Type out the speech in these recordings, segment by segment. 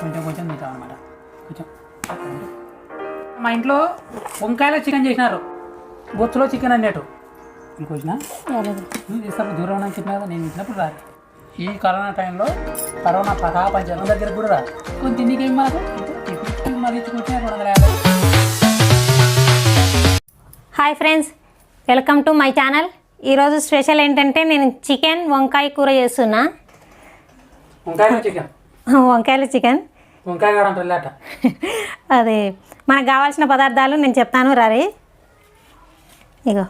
కొంచెం కొంచెం తింటాం అనమాట కొంచెం. మా ఇంట్లో వంకాయలో చికెన్ చేసినారు. బొచ్చులో చికెన్ అన్నట్టు. ఇంకొచ్చిన నువ్వు చేస్తారు దూరం అని చెప్పినా నేను ఇచ్చినప్పుడు రాదు ఈ కరోనా టైంలో కరోనా ప్రతాపంచం దగ్గర కూడా రాదు కొంచెం తిండికి మనకు మళ్ళీ ఇచ్చుకుంటే రెండు వందల యాభై hi friends welcome to my channel. ఈరోజు స్పెషల్ ఏంటంటే నేను చికెన్ వంకాయ కూర చేస్తున్నా. వంకాయలో చికెన్? వంకాయలు చికెన్. వంకాయ కూడా అది మనకు కావాల్సిన పదార్థాలు నేను చెప్తాను రారి. ఇగో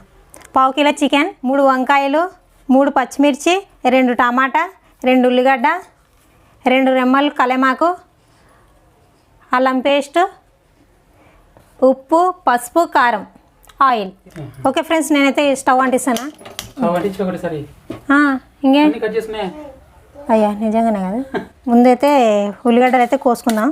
పావు కిలో చికెన్ మూడు వంకాయలు మూడు పచ్చిమిర్చి రెండు టమాటా రెండు ఉల్లిగడ్డ రెండు రెమ్మలు కలెమాకు అల్లం పేస్ట్ ఉప్పు పసుపు కారం ఆయిల్. ఓకే ఫ్రెండ్స్ నేనైతే స్టవ్ అంటిస్తానా? ఇంకేం? అయ్యా నిజంగానే కదా? ముందైతే ఉల్లిగడ్డలు అయితే కోసుకుందాం.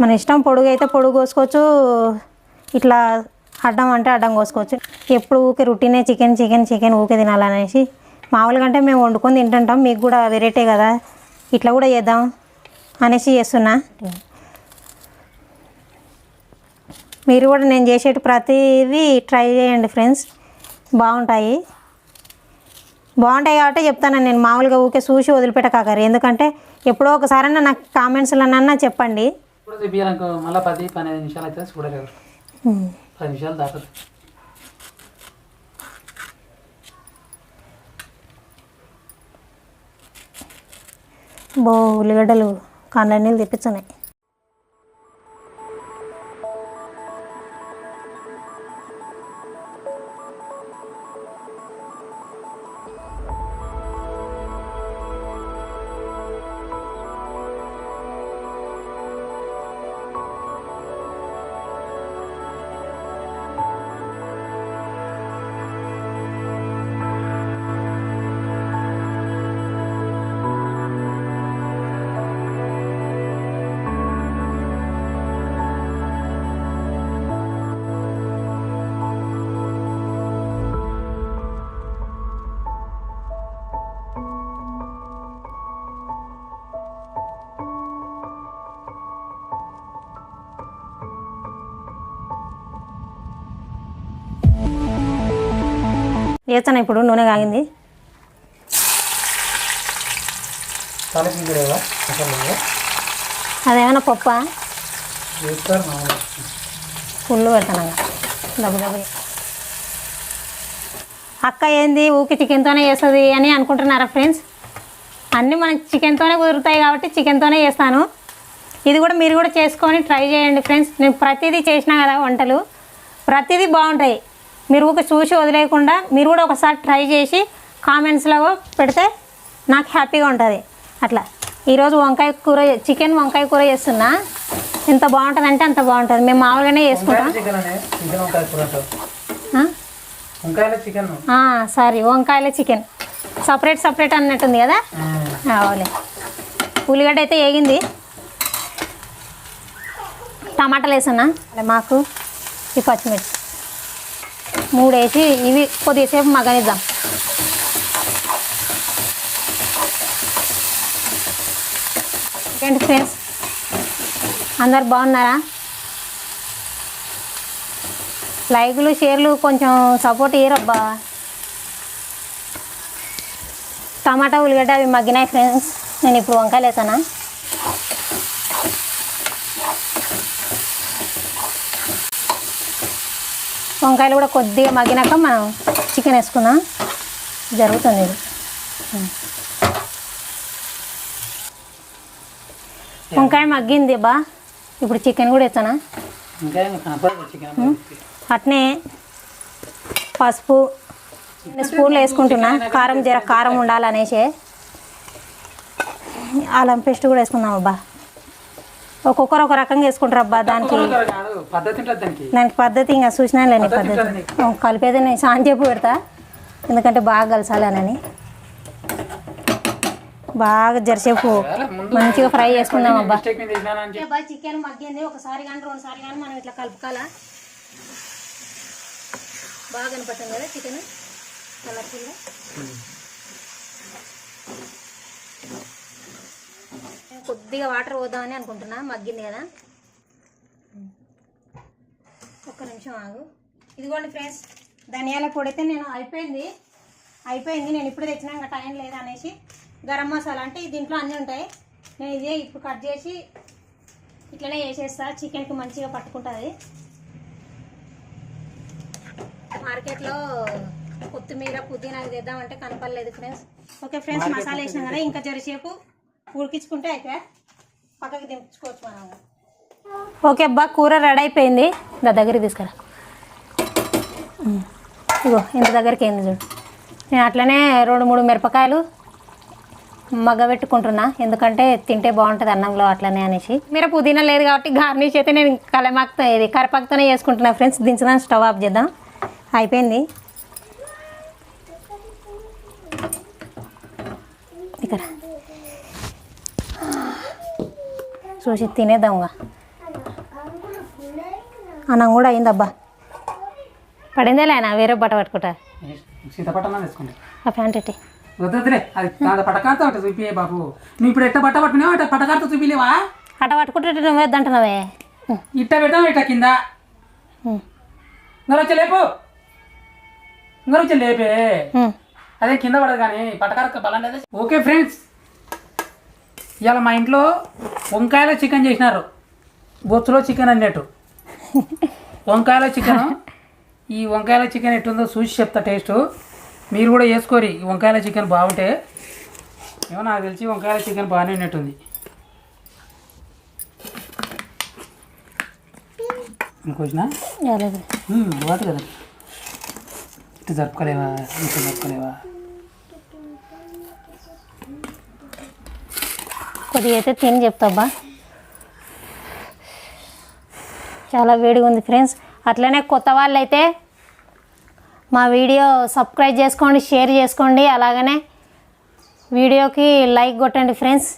మన ఇష్టం పొడుగు అయితే పొడుగు కోసుకోవచ్చు. ఇట్లా అడ్డం అంటే అడ్డం కోసుకోవచ్చు. ఎప్పుడు ఊకే రొటీనే చికెన్ చికెన్ చికెన్ ఊకే తినాలనేసి మామూలుగా అంటే మేము వండుకొని తింటుంటాం. మీకు కూడా వెరైటీ కదా. ఇట్లా కూడా చేద్దాం అనేసి చేస్తున్నా. మీరు కూడా నేను చేసేటి ప్రతిదీ ట్రై చేయండి ఫ్రెండ్స్. బాగుంటాయి. బాగుంటాయి కాబట్టి చెప్తాను నేను. మామూలుగా ఊకే చూసి వదిలిపెట్టకాకరు ఎందుకంటే ఎప్పుడో ఒకసారైనా నాకు కామెంట్స్లోనన్నా చెప్పండి. ఇప్పుడు చూపించాలకు మళ్ళీ పది పన్నెండు నిమిషాలు అయితే చూడలేరు పది నిమిషాలు దాటదు. బో ఉల్లిగడ్డలు కాళ్ళ నీళ్ళు తెప్పించాయి వేస్తాను ఇప్పుడు? నూనె కాగింది? అదేమైనా పప్ప? ఫుల్ పెడతాను? డబ్బు డబ్బు. అక్క ఏంది? ఊకి చికెన్తోనే చేస్తుంది అని అనుకుంటున్నారా ఫ్రెండ్స్? అన్నీ మనకి చికెన్తోనే కుదురుతాయి కాబట్టి చికెన్తోనే చేస్తాను. ఇది కూడా మీరు కూడా చేసుకొని ట్రై చేయండి ఫ్రెండ్స్. నేను ప్రతిదీ చేసినా కదా వంటలు. ప్రతిదీ బాగుంటాయి. మీరు ఊక చూసి వదిలేయకుండా మీరు కూడా ఒకసారి ట్రై చేసి కామెంట్స్లో పెడితే నాకు హ్యాపీగా ఉంటుంది. అట్లా. ఈరోజు వంకాయ కూర చికెన్ వంకాయ కూర చేస్తున్నా. ఎంత బాగుంటుంది అంటే అంత బాగుంటుంది. మేము మామూలుగానే చేసుకుంటాం. సారీ వంకాయల చికెన్. సపరేట్ సపరేట్ అన్నట్టుంది కదా? అవులే. ఉల్లిగడ్డ అయితే వేగింది టమాటాలు వేసన్నా అలా మాకు ఈ పచ్చిమిర్చి. మూడు వేసి ఇవి కొద్దిసేపు మగ్గనిద్దాం. ఏంటి ఫ్రెండ్స్ అందరు బాగున్నారా? లైకులు షేర్లు కొంచెం సపోర్ట్ ఇయ్యరబ్బా. టమాటా ఉల్లిగడ్డ అవి మగ్గినాయి ఫ్రెండ్స్. నేను ఇప్పుడు వంకాయలు వేసానా? వంకాయలు కూడా కొద్దిగా మగ్గినాక మనం చికెన్ వేసుకుందాం. జరుగుతుంది ఇది. వంకాయ మగ్గింది బా. ఇప్పుడు చికెన్ కూడా వేస్తానా? అట్నే పసుపు స్పూన్లు వేసుకుంటున్నా. కారం జర కారం ఉండాలనేసి. అల్లం పేస్ట్ కూడా వేసుకుందాం అబ్బా. ఒక్కొక్కరు ఒక రకంగా వేసుకుంటారు అబ్బా దానికి. దానికి. పద్ధతి ఇంకా చూసినా లేని పద్ధతి కలిపేది నేను సాయం చెప్పు పెడతా. ఎందుకంటే బాగా కలసాలని బాగా జరసేపు మంచిగా ఫ్రై చేసుకుందాం అబ్బా. చికెన్ మగ్గింది ఒకసారి కానీ రెండు సార్లు కానీ మనం ఇట్లా కలుపుకోవాలా? బాగా కనపడుతుంది కదా చికెన్? కలర్ఫుల్ కొద్దిగా వాటర్ పోద్దామని అనుకుంటున్నా మగ్గింది కదా. ఒక్క నిమిషం ఆగు. ఇదిగోండి ఫ్రెండ్స్ ధనియాల పొడి అయితే నేను అయిపోయింది. అయిపోయింది నేను ఇప్పుడు తెచ్చినా ఇంకా టైం లేదు అనేసి. గరం మసాలా అంటే దీంట్లో అన్నీ ఉంటాయి. నేను ఇదే ఇప్పుడు కట్ చేసి ఇట్లనే వేసేస్తా చికెన్కి మంచిగా పట్టుకుంటుంది. మార్కెట్లో కొత్తిమీర పుదీనా ఇది తెద్దామంటే కనపడలేదు ఫ్రెండ్స్. ఓకే ఫ్రెండ్స్ మసాలా వేసినాం కదా ఇంకా జరసేపు ఉడికించుకుంటే అయిపోయా పక్కకి దించుకోవచ్చు మనం ఓకే అబ్బా కూర రెడీ అయిపోయింది. నా దగ్గరికి తీసుకురా. ఇగో ఇంత దగ్గరికి అయింది చూడు. నేను అట్లనే రెండు మూడు మిరపకాయలు మగ్గ పెట్టుకుంటున్నా ఎందుకంటే తింటే బాగుంటుంది అన్నంలో అట్లనే అనేసి. మీరు పుదీనా లేదు కాబట్టి గార్నిష్ అయితే నేను కలమాక్తో ఇది కరపాకుతోనే చేసుకుంటున్నా ఫ్రెండ్స్. దించుదాం స్టవ్ ఆఫ్ చేద్దాం. అయిపోయింది. ఇక్కడ. చూసి తినేద్దాంగా అన్నం కూడా అయిందబ్బా. పడిందేలే ఆయన వేరే బట్ట పట్టుకుంటా. ఆ ప్యాంట్ ఎట్టి వద్దులే అది కాదు పటకాంత ఒకటి చూపియే బాబు. నువ్వు ఇప్పుడు ఎట్ట బట్ట పట్టుకున్నావు అట్ట పటకాంత చూపిలేవా అట్ట పట్టుకుంటే నువ్వు వద్దంటున్నావే. ఉమ్, ఇట్ట కింద? లేపు. లేపే. అదే కింద పడదు కానీ పటకార బలం ఓకే ఫ్రెండ్స్ ఇవాళ మా ఇంట్లో వంకాయలో చికెన్ చేసినారు. బొత్తులో చికెన్ అన్నట్టు. వంకాయలో చికెన్ ఈ వంకాయల చికెన్ ఎట్టుందో చూసి చెప్తా టేస్ట్. మీరు కూడా వేసుకోరి ఈ వంకాయల చికెన్ బాగుంటే. ఏమో నాకు తెలిసి వంకాయల చికెన్ బాగానే ఉన్నట్టుంది. ఇంకొచ్చినా బాగుంది కదా. ఇటు జరుపుకోలేవా ఇటు జరుపుకోలేవా? కొద్దిగా అయితే తిని చెప్తాబ్బా. చాలా వేడిగా ఉంది ఫ్రెండ్స్. అట్లనే కొత్త వాళ్ళు అయితే మా వీడియో సబ్స్క్రైబ్ చేసుకోండి షేర్ చేసుకోండి. అలాగనే వీడియోకి లైక్ కొట్టండి ఫ్రెండ్స్.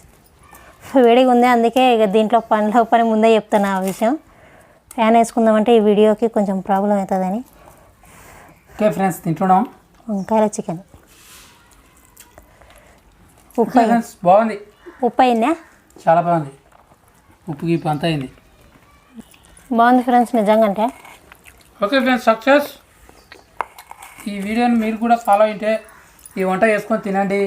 వేడిగా ఉంది అందుకే ఇక దీంట్లో పనిలో పని ముందే చెప్తాను ఆ విషయం. ఫ్యాన్ వేసుకుందామంటే ఈ వీడియోకి కొంచెం ప్రాబ్లం అవుతుందని. ఓకే ఫ్రెండ్స్ తింటున్నాం. వంకాయల చికెన్. ఉప్పు ఓకే ఫ్రెండ్స్ బాగుంది. ఉప్పు అయిందా చాలా బాగుంది. ఉప్పు గీపు అంతా అయింది. బాగుంది ఫ్రెండ్స్ నిజంగా అంటే ఓకే ఫ్రెండ్స్ సక్సెస్. ఈ వీడియోని మీరు కూడా ఫాలో అయితే ఈ వంట చేసుకొని తినండి.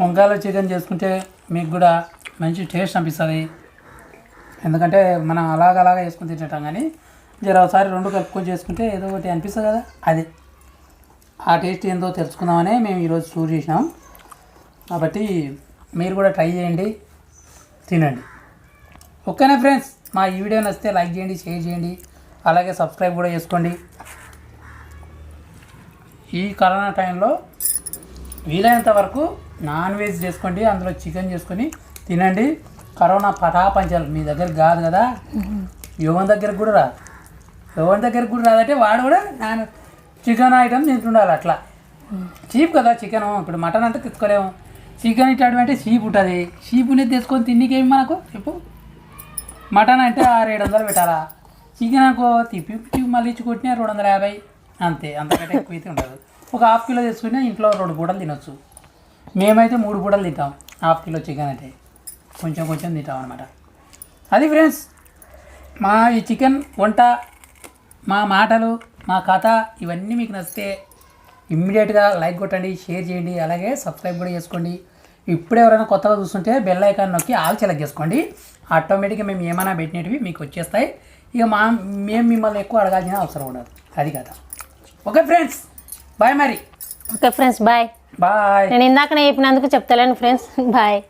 వంకాయల చికెన్ చేసుకుంటే మీకు కూడా మంచి టేస్ట్ అనిపిస్తుంది. ఎందుకంటే మనం అలాగ అలాగ వేసుకొని తింటాం కానీ జర ఒకసారి రెండు కలుపుకొని చేసుకుంటే ఏదో ఒకటి అనిపిస్తుంది కదా అది. ఆ టేస్ట్ ఏందో తెలుసుకుందామనే మేము ఈరోజు స్టోర్ చేసినాం. కాబట్టి మీరు కూడా ట్రై చేయండి తినండి. ఓకేనా ఫ్రెండ్స్? మా ఈ వీడియో నచ్చితే లైక్ చేయండి షేర్ చేయండి. అలాగే సబ్స్క్రైబ్ కూడా చేసుకోండి. ఈ కరోనా టైంలో వీలైనంత వరకు నాన్ వెజ్ చేసుకోండి అందులో చికెన్ చేసుకొని తినండి. కరోనా పటాపంచాలు మీ దగ్గర కాదు కదా? యువన్ దగ్గరకు కూడా రాదు. యువన్ దగ్గరకు కూడా రాదంటే వాడు కూడా నాన్ చికెన్ ఐటమ్ తింటుండాలి అట్లా. చీప్ కదా చికెన్. ఇప్పుడు మటన్ అంటే తీసుకోలేము చికెన్ ఇట్లాంటి చీప్ ఉంటుంది. చీపుని తెచ్చుకొని తిండికేమి మనకు? చెప్పు. మటన్ అంటే ఆరు ఏడు వందలు పెట్టాలా? చికెన్ అనుకో తిప్పి తిప్పి మళ్ళీ ఇచ్చి కొట్టినా రెండు వందల యాభై. అంతే అంతకంటే ఎక్కువ అయితే ఉండదు. ఒక హాఫ్ కిలో తెచ్చుకున్నా ఇంట్లో రెండు పూటలు తినొచ్చు. మేమైతే మూడు పూటలు తింటాం. హాఫ్ కిలో చికెన్ అంటే కొంచెం కొంచెం తింటాం అనమాట అది ఫ్రెండ్స్ మా ఈ చికెన్ వంట మా మాటలు మా కథ ఇవన్నీ మీకు నచ్చితే ఇమ్మీడియట్గా లైక్ కొట్టండి షేర్ చేయండి అలాగే సబ్స్క్రైబ్ కూడా చేసుకోండి. ఇప్పుడు ఎవరైనా కొత్తగా చూస్తుంటే బెల్ ఐకాన్ నొక్కి ఆల్ సెలెక్ట్ చేసుకోండి. ఆటోమేటిక్గా మేము ఏమైనా పెట్టినవి మీకు వచ్చేస్తాయి. ఇక మా మేము మిమ్మల్ని ఎక్కువ అడగాల్సిన అవసరం ఉండదు. అది కదా. ఓకే ఫ్రెండ్స్ బాయ్ మరి. Okay friends bye. బాయ్. నేను ఇందాకనే చెప్పినందుకు చెప్తలేను ఫ్రెండ్స్ బాయ్.